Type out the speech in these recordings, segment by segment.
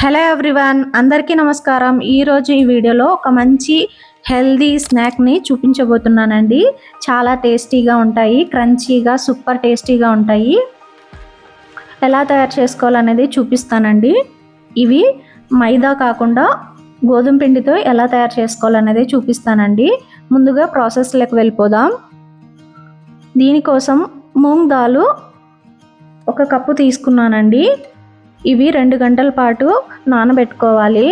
Hello everyone అందరికీ నమస్కారం. ఈరోజు ఈ వీడియోలో ఒక మంచి హెల్దీ స్నాక్ని చూపించబోతున్నానండి. చాలా టేస్టీగా ఉంటాయి క్రంచీగా సూపర్ టేస్టీగా ఉంటాయి. ఎలా తయారు చేసుకోవాలనేది చూపిస్తానండి. ఇవి మైదా కాకుండా గోధుమ పిండితో ఎలా తయారు చేసుకోవాలనేది చూపిస్తానండి. ముందుగా ప్రాసెస్లోకి వెళ్ళిపోదాం. దీనికోసం మూంగ్ దాలు ఒక కప్పు తీసుకున్నానండి. ఇవి రెండు గంటల పాటు నానబెట్టుకోవాలి.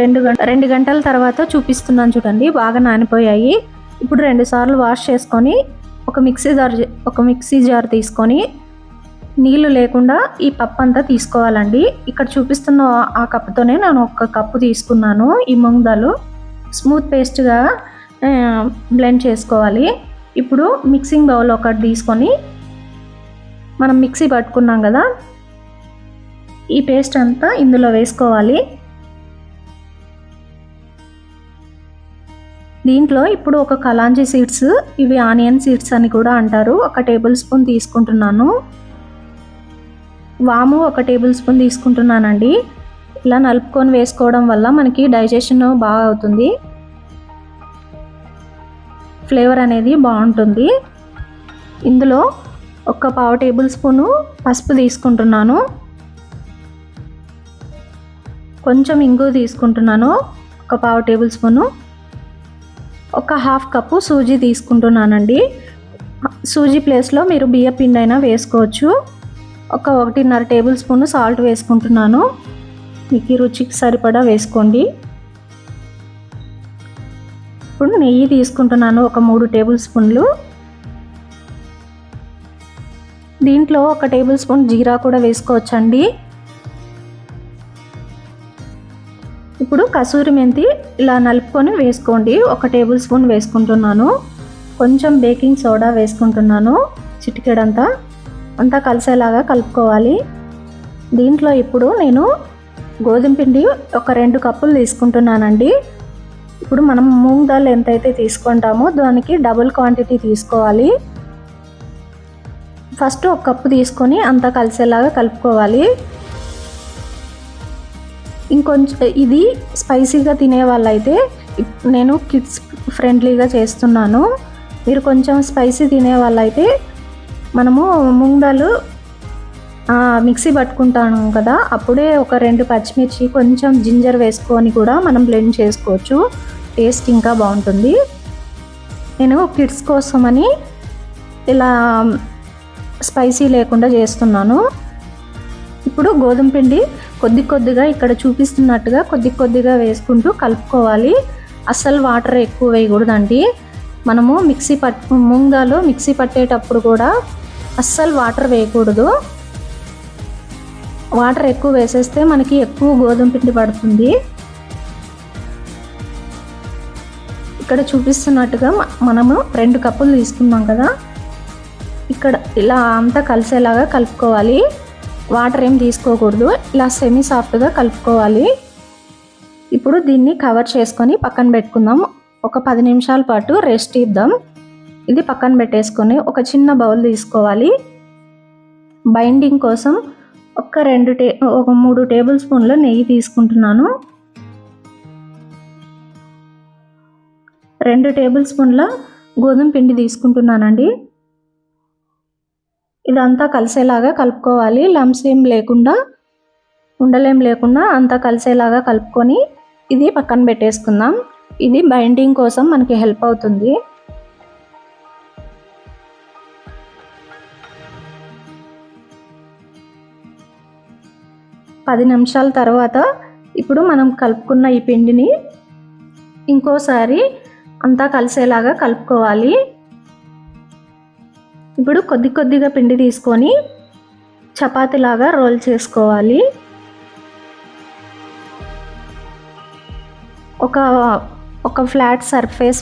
రెండు గంట రెండు గంటల తర్వాత చూపిస్తున్నాను చూడండి బాగా నానిపోయాయి. ఇప్పుడు రెండు సార్లు వాష్ చేసుకొని ఒక మిక్సీ జార్ ఒక మిక్సీ జార్ తీసుకొని నీళ్ళు లేకుండా ఈ పప్పు అంతా తీసుకోవాలండి. ఇక్కడ చూపిస్తున్న ఆ కప్పుతోనే నేను ఒక కప్పు తీసుకున్నాను ఈ ముంగదాలు. స్మూత్ పేస్ట్గా బ్లెండ్ చేసుకోవాలి. ఇప్పుడు మిక్సింగ్ బౌల్ ఒకటి తీసుకొని మనం మిక్సీ పట్టుకున్నాం కదా ఈ పేస్ట్ అంతా ఇందులో వేసుకోవాలి. దీంట్లో ఇప్పుడు ఒక కలాంజీ సీడ్స్ ఇవి ఆనియన్ సీడ్స్ అని కూడా అంటారు. ఒక టేబుల్ స్పూన్ తీసుకుంటున్నాను. వాము ఒక టేబుల్ స్పూన్ తీసుకుంటున్నానండి. ఇలా నలుపుకొని వేసుకోవడం వల్ల మనకి డైజెషన్ బాగా అవుతుంది. ఫ్లేవర్ అనేది బాగుంటుంది. ఇందులో ఒక పావు టేబుల్ స్పూను పసుపు తీసుకుంటున్నాను. కొంచెం ఇంగు తీసుకుంటున్నాను. ఒక పావు టేబుల్ స్పూను. ఒక హాఫ్ కప్పు సూజీ తీసుకుంటున్నానండి. సూజీ ప్లేస్లో మీరు బియ్య పిండి అయినా వేసుకోవచ్చు. ఒక ఒకటిన్నర టేబుల్ స్పూన్ సాల్ట్ వేసుకుంటున్నాను. మీకు రుచికి సరిపడా వేసుకోండి. ఇప్పుడు నెయ్యి తీసుకుంటున్నాను ఒక మూడు టేబుల్ స్పూన్లు. దీంట్లో ఒక టేబుల్ స్పూన్ జీరా కూడా వేసుకోవచ్చండి. ఇప్పుడు కసూరి మెంతి ఇలా నలుపుకొని వేసుకోండి. ఒక టేబుల్ స్పూన్ వేసుకుంటున్నాను. కొంచెం బేకింగ్ సోడా వేసుకుంటున్నాను. చిటికెడంతా అంతా కలిసేలాగా కలుపుకోవాలి. దీంట్లో ఇప్పుడు నేను గోధుమ పిండి ఒక రెండు కప్పులు తీసుకుంటున్నానండి. ఇప్పుడు మనం మూంగ్ దాల్ ఎంతైతే తీసుకుంటామో దానికి డబుల్ క్వాంటిటీ తీసుకోవాలి. ఫస్ట్ ఒక కప్పు తీసుకొని అంతా కలిసేలాగా కలుపుకోవాలి. ఇంకొంచెం ఇది స్పైసీగా తినే వాళ్ళైతే నేను కిడ్స్ ఫ్రెండ్లీగా చేస్తున్నాను. మీరు కొంచెం స్పైసీ తినే వాళ్ళైతే మనము ముంగడాలు మిక్సీ పట్టుకుంటాను కదా అప్పుడే ఒక రెండు పచ్చిమిర్చి కొంచెం జింజర్ వేసుకొని కూడా మనం బ్లెండ్ చేసుకోవచ్చు. టేస్ట్ ఇంకా బాగుంటుంది. నేను కిడ్స్ కోసమని ఇలా స్పైసీ లేకుండా చేస్తున్నాను. ఇప్పుడు గోధుమ పిండి కొద్ది కొద్దిగా ఇక్కడ చూపిస్తున్నట్టుగా కొద్ది కొద్దిగా వేసుకుంటూ కలుపుకోవాలి. అస్సలు వాటర్ ఎక్కువ వేయకూడదండి. మనము మిక్సీ పట్ ముంగాలో మిక్సీ పట్టేటప్పుడు కూడా అస్సలు వాటర్ వేయకూడదు. వాటర్ ఎక్కువ వేసేస్తే మనకి ఎక్కువ గోధుమ పిండి పడుతుంది. ఇక్కడ చూపిస్తున్నట్టుగా మనము రెండు కప్పులు తీసుకున్నాం కదా. ఇక్కడ ఇలా అంతా కలిసేలాగా కలుపుకోవాలి. వాటర్ ఏం తీసుకోకూడదు. ఇలా సెమీ సాఫ్ట్గా కలుపుకోవాలి. ఇప్పుడు దీన్ని కవర్ చేసుకొని పక్కన పెట్టుకుందాం. ఒక పది నిమిషాల పాటు రెస్ట్ ఇద్దాం. ఇది పక్కన పెట్టేసుకొని ఒక చిన్న బౌల్ తీసుకోవాలి. బైండింగ్ కోసం ఒక రెండు టే ఒక మూడు టేబుల్ స్పూన్ల నెయ్యి తీసుకుంటున్నాను. రెండు టేబుల్ స్పూన్ల గోధుమ పిండి తీసుకుంటున్నానండి. ఇదంతా కలిసేలాగా కలుపుకోవాలి. లమ్స్ ఏం లేకుండా ఉండలేం లేకుండా అంతా కలిసేలాగా కలుపుకొని ఇది పక్కన పెట్టేసుకుందాం. ఇది బైండింగ్ కోసం మనకి హెల్ప్ అవుతుంది. పది నిమిషాల తర్వాత ఇప్పుడు మనం కలుపుకున్న ఈ పిండిని ఇంకోసారి అంతా కలిసేలాగా కలుపుకోవాలి. ఇప్పుడు కొద్ది కొద్దిగా పిండి తీసుకొని చపాతీలాగా రోల్ చేసుకోవాలి. ఒక ఒక ఫ్లాట్ సర్ఫేస్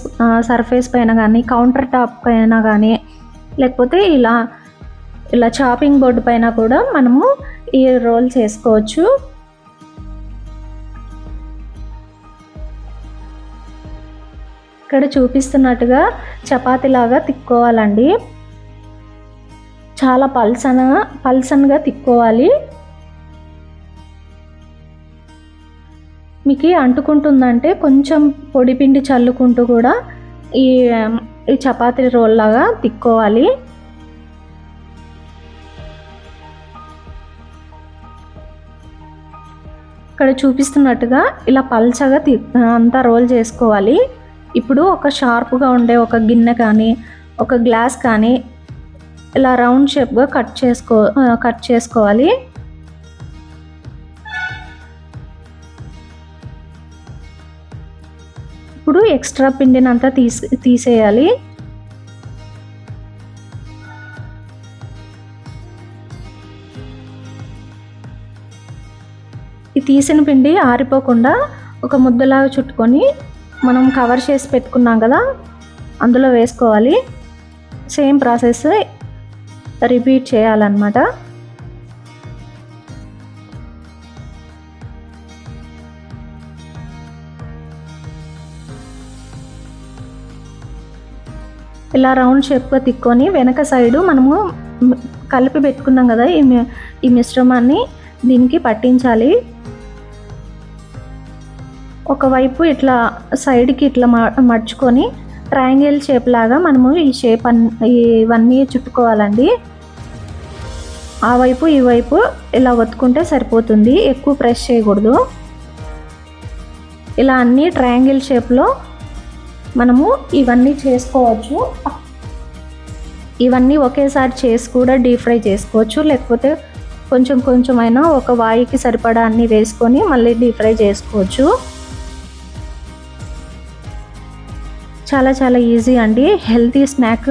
సర్ఫేస్ పైన కానీ కౌంటర్ టాప్ పైన కానీ లేకపోతే ఇలా ఇలా చాపింగ్ బోర్డు పైన కూడా మనము ఈ రోల్ చేసుకోవచ్చు. ఇక్కడ చూపిస్తున్నట్టుగా చపాతీలాగా తిక్కోవాలండి. చాలా పల్సన పల్సన్గా తిక్కోవాలి మీకు అంటుకుంటుందంటే కొంచెం పొడి పిండి చల్లుకుంటూ కూడా ఈ ఈ చపాతీ రోల్ లాగా తిక్కోవాలి. ఇక్కడ చూపిస్తున్నట్టుగా ఇలా పల్చగా తి అంతా రోల్ చేసుకోవాలి. ఇప్పుడు ఒక షార్ప్గా ఉండే ఒక గిన్నె కానీ ఒక గ్లాస్ కానీ ఇలా రౌండ్ షేప్గా కట్ చేసుకో కట్ చేసుకోవాలి. ఇప్పుడు ఎక్స్ట్రా పిండినంతా తీసి తీసేయాలి. ఈ తీసిన పిండి ఆరిపోకుండా ఒక ముద్దలాగా చుట్టుకొని మనం కవర్ చేసి పెట్టుకున్నాం కదా అందులో వేసుకోవాలి. సేమ్ ప్రాసెస్ రిపీట్ చేయాలన్నమాట. ఇలా రౌండ్ షేప్గా తిక్కొని వెనక సైడు మనము కలిపి పెట్టుకున్నాం కదా ఈ ఈ మిశ్రమాన్ని దీనికి పట్టించాలి. ఒకవైపు ఇట్లా సైడ్కి ఇట్లా మ- మడుచుకొని ట్రయాంగిల్ షేప్ లాగా మనము ఈ షేప్ అన్ ఇవన్నీ చుట్టుకోవాలండి. ఆ వైపు ఈ వైపు ఇలా ఒత్తుకుంటే సరిపోతుంది. ఎక్కువ ప్రెస్ చేయకూడదు. ఇలా అన్ని ట్రయాంగిల్ షేప్లో మనము ఇవన్నీ చేసుకోవచ్చు. ఇవన్నీ ఒకేసారి చేసి కూడా డీప్ ఫ్రై చేసుకోవచ్చు. లేకపోతే కొంచెం కొంచెం అయినా ఒక వాయికి సరిపడా అన్ని వేసుకొని మళ్ళీ డీప్ ఫ్రై చేసుకోవచ్చు. చాలా చాలా ఈజీ అండి. హెల్తీ స్నాక్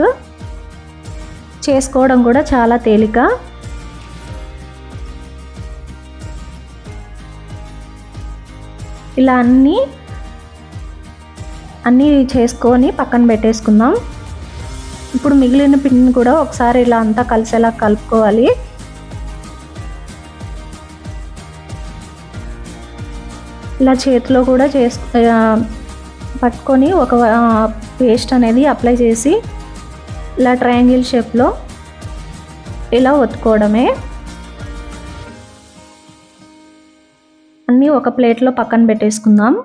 చేసుకోవడం కూడా చాలా తేలిక. ఇలా అన్నీ అన్నీ చేసుకొని పక్కన పెట్టేసుకుందాం. ఇప్పుడు మిగిలిన పిండిని కూడా ఒకసారి ఇలా అంతా కలిసేలా కలుపుకోవాలి. ఇలా చేతిలో కూడా చేసు పట్టుకొని ఒక పేస్ట్ అనేది అప్లై చేసి ఇలా ట్రయాంగిల్ షేప్లో ఇలా ఒత్తుకోవడమే. అన్నీ ఒక ప్లేట్లో పక్కన పెట్టేసుకుందాం.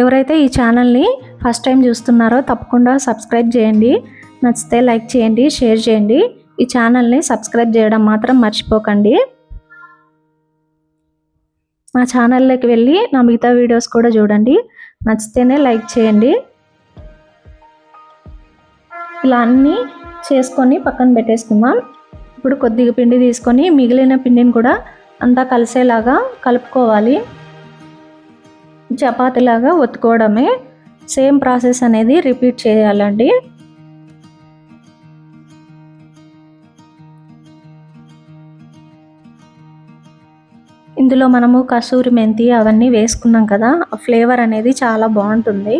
ఎవరైతే ఈ ఛానల్ని ఫస్ట్ టైం చూస్తున్నారో తప్పకుండా సబ్స్క్రైబ్ చేయండి. నచ్చితే లైక్ చేయండి షేర్ చేయండి. ఈ ఛానల్ని సబ్స్క్రైబ్ చేయడం మాత్రం మర్చిపోకండి. నా ఛానల్లోకి వెళ్ళి నా మిగతా వీడియోస్ కూడా చూడండి. నచ్చితేనే లైక్ చేయండి. ఇలా అన్నీ చేసుకొని పక్కన పెట్టేసుకుందాం. ఇప్పుడు కొద్దిగా పిండి తీసుకొని మిగిలిన పిండిని కూడా అంతా కలిసేలాగా కలుపుకోవాలి. చపాతీలాగా ఒత్తుకోవడమే. సేమ్ ప్రాసెస్ అనేది రిపీట్ చేయాలండి. ఇందులో మనము కసూరి మెంతి అవన్నీ వేసుకున్నాం కదా ఆ ఫ్లేవర్ అనేది చాలా బాగుంటుంది.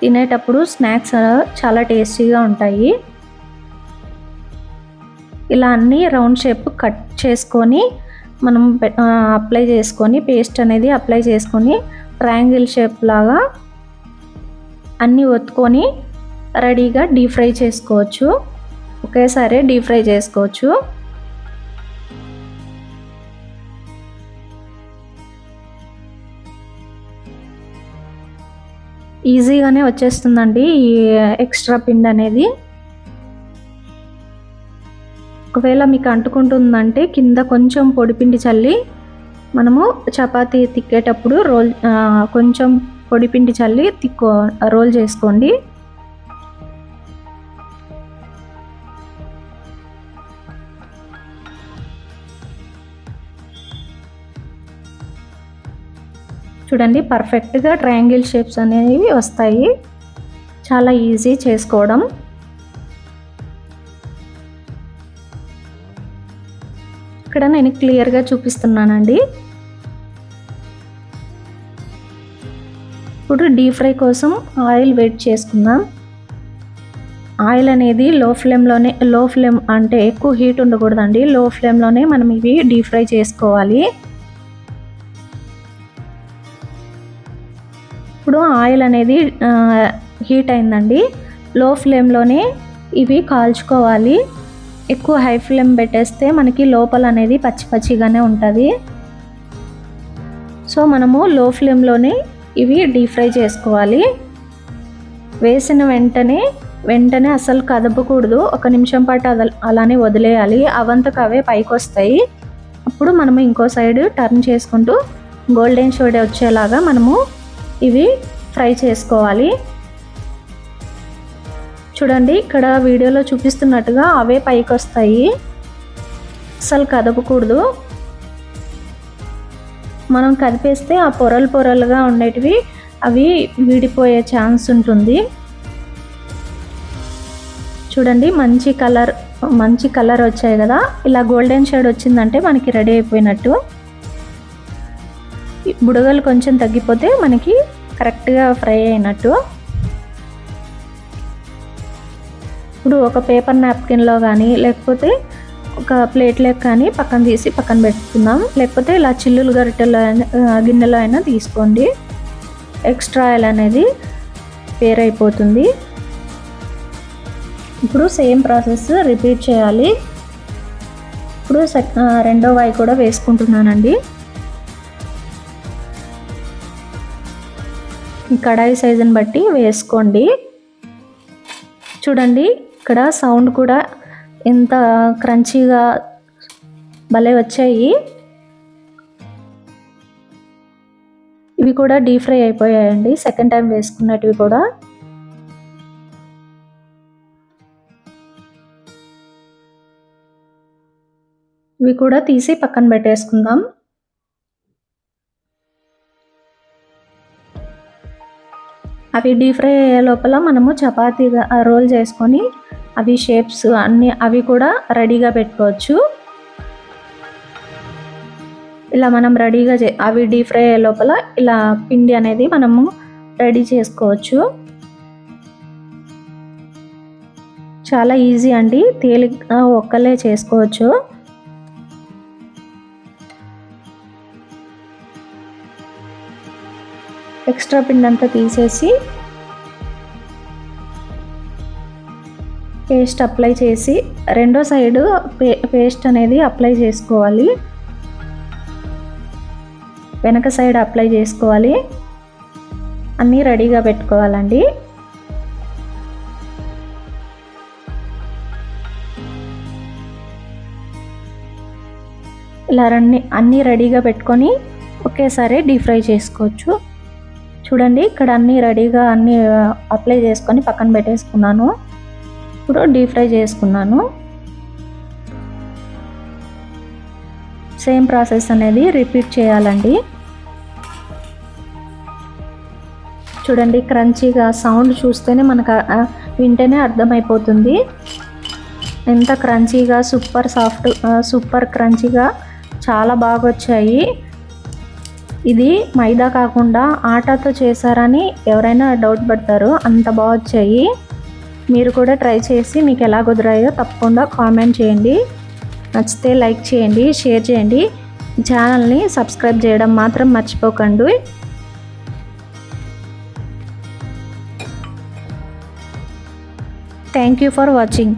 తినేటప్పుడు స్నాక్స్ చాలా టేస్టీగా ఉంటాయి. ఇలా అన్నీ రౌండ్ షేప్ కట్ చేసుకొని మనం అప్లై చేసుకొని పేస్ట్ అనేది అప్లై చేసుకొని ట్రయాంగిల్ షేప్ లాగా అన్నీ ఒత్తుకొని రెడీగా డీప్ ఫ్రై చేసుకోవచ్చు. ఒకేసారి డీప్ ఫ్రై చేసుకోవచ్చు. ఈజీగానే వచ్చేస్తుందండి ఈ ఎక్స్ట్రా పిండి అనేది. ఒకవేళ మీకు అంటుకుంటుందంటే కింద కొంచెం పొడిపిండి చల్లి మనము చపాతీ తిక్కేటప్పుడు రోల్ కొంచెం పొడిపిండి చల్లి తిక్కో రోల్ చేసుకోండి. చూడండి పర్ఫెక్ట్గా ట్రయాంగిల్ షేప్స్ అనేవి వస్తాయి. చాలా ఈజీ చేసుకోవడం. ఇక్కడ నేను క్లియర్గా చూపిస్తున్నానండి. ఇప్పుడు డీప్ ఫ్రై కోసం ఆయిల్ వెయిట్ చేసుకుందాం. ఆయిల్ అనేది లో ఫ్లేమ్లోనే లో ఫ్లేమ్ అంటే ఎక్కువ హీట్ ఉండకూడదండి. లో ఫ్లేమ్లోనే మనం ఇవి డీప్ ఫ్రై చేసుకోవాలి. ఇప్పుడు ఆయిల్ అనేది హీట్ అయిందండి. లో ఫ్లేమ్లోనే ఇవి కాల్చుకోవాలి. ఎక్కువ హై ఫ్లేమ్ పెట్టేస్తే మనకి లోపల అనేది పచ్చి పచ్చిగానే ఉంటుంది. సో మనము లో ఫ్లేమ్లోనే ఇవి డీప్ ఫ్రై చేసుకోవాలి. వేసిన వెంటనే వెంటనే అసలు కదపకూడదు. ఒక నిమిషం పాటు అద అలానే వదిలేయాలి. అవంతకు అవే పైకి వస్తాయి అప్పుడు మనము ఇంకో సైడ్ టర్న్ చేసుకుంటూ గోల్డెన్ షోడ్ వచ్చేలాగా మనము ఇవి ఫ్రై చేసుకోవాలి. చూడండి ఇక్కడ వీడియోలో చూపిస్తున్నట్టుగా అవే పైకి వస్తాయి అసలు కదపకూడదు. మనం కదిపేస్తే ఆ పొరలు పొరలుగా ఉండేటివి అవి విడిపోయే ఛాన్స్ ఉంటుంది. చూడండి మంచి కలర్ మంచి కలర్ వచ్చాయి కదా. ఇలా గోల్డెన్ షేడ్ వచ్చిందంటే మనకి రెడీ అయిపోయినట్టు. బుడగలు కొంచెం తగ్గిపోతే మనకి కరెక్ట్గా ఫ్రై అయినట్టు. ఇప్పుడు ఒక పేపర్ నాప్కిన్లో కానీ లేకపోతే ఒక ప్లేట్లో కానీ పక్కన తీసి పక్కన పెట్టుకుందాం. లేకపోతే ఇలా చిల్లులు గరిటెలో గిన్నెలో అయినా తీసుకోండి. ఎక్స్ట్రా ఆయిల్ అనేది వేరైపోతుంది. ఇప్పుడు సేమ్ ప్రాసెస్ రిపీట్ చేయాలి. ఇప్పుడు సెక్ రెండో వాయి కూడా వేసుకుంటున్నానండి. కడాయి సైజుని బట్టి వేసుకోండి. చూడండి ఇక్కడ సౌండ్ కూడా ఎంత క్రంచీగా భలే వచ్చాయి. ఇవి కూడా డీప్ ఫ్రై అయిపోయాయండి. సెకండ్ టైం వేసుకున్నటివి కూడా. ఇవి కూడా తీసి పక్కన పెట్టేసుకుందాం. అవి డీప్ ఫ్రై అయ్యే లోపల మనము చపాతీగా రోల్ చేసుకొని అవి షేప్స్ అన్నీ అవి కూడా రెడీగా పెట్టుకోవచ్చు. ఇలా మనం రెడీగా చే అవి డీప్ ఫ్రై అయ్యే లోపల ఇలా పిండి అనేది మనము రెడీ చేసుకోవచ్చు. చాలా ఈజీ అండి. తేలిగ్గా ఒక్కలే చేసుకోవచ్చు. ఎక్స్ట్రా పిండి అంతా తీసేసి పేస్ట్ అప్లై చేసి రెండో సైడు పే పేస్ట్ అనేది అప్లై చేసుకోవాలి. వెనక సైడ్ అప్లై చేసుకోవాలి. అన్నీ రెడీగా పెట్టుకోవాలండి. ఇలా రన్ని అన్నీ రెడీగా పెట్టుకొని ఒకేసారి డీప్ ఫ్రై చేసుకోవచ్చు. చూడండి ఇక్కడ అన్నీ రెడీగా అన్నీ అప్లై చేసుకొని పక్కన పెట్టేసుకున్నాను. ఇప్పుడు డీప్ ఫ్రై చేసుకున్నాను. సేమ్ ప్రాసెస్ అనేది రిపీట్ చేయాలండి. చూడండి క్రంచీగా సౌండ్ చూస్తేనే మనకు వింటేనే అర్థమైపోతుంది. ఎంత క్రంచీగా సూపర్ సాఫ్ట్ సూపర్ క్రంచీగా చాలా బాగా వచ్చాయి ఇది మైదా కాకుండా ఆటాతో చేశారని ఎవరైనా డౌట్ పడతారు. అంత బాగా వచ్చాయి. మీరు కూడా ట్రై చేసి మీకు ఎలా కుదిరాయో తప్పకుండా కామెంట్ చేయండి. నచ్చితే లైక్ చేయండి షేర్ చేయండి. ఛానల్ని సబ్స్క్రైబ్ చేయడం మాత్రం మర్చిపోకండి. Thank you for watching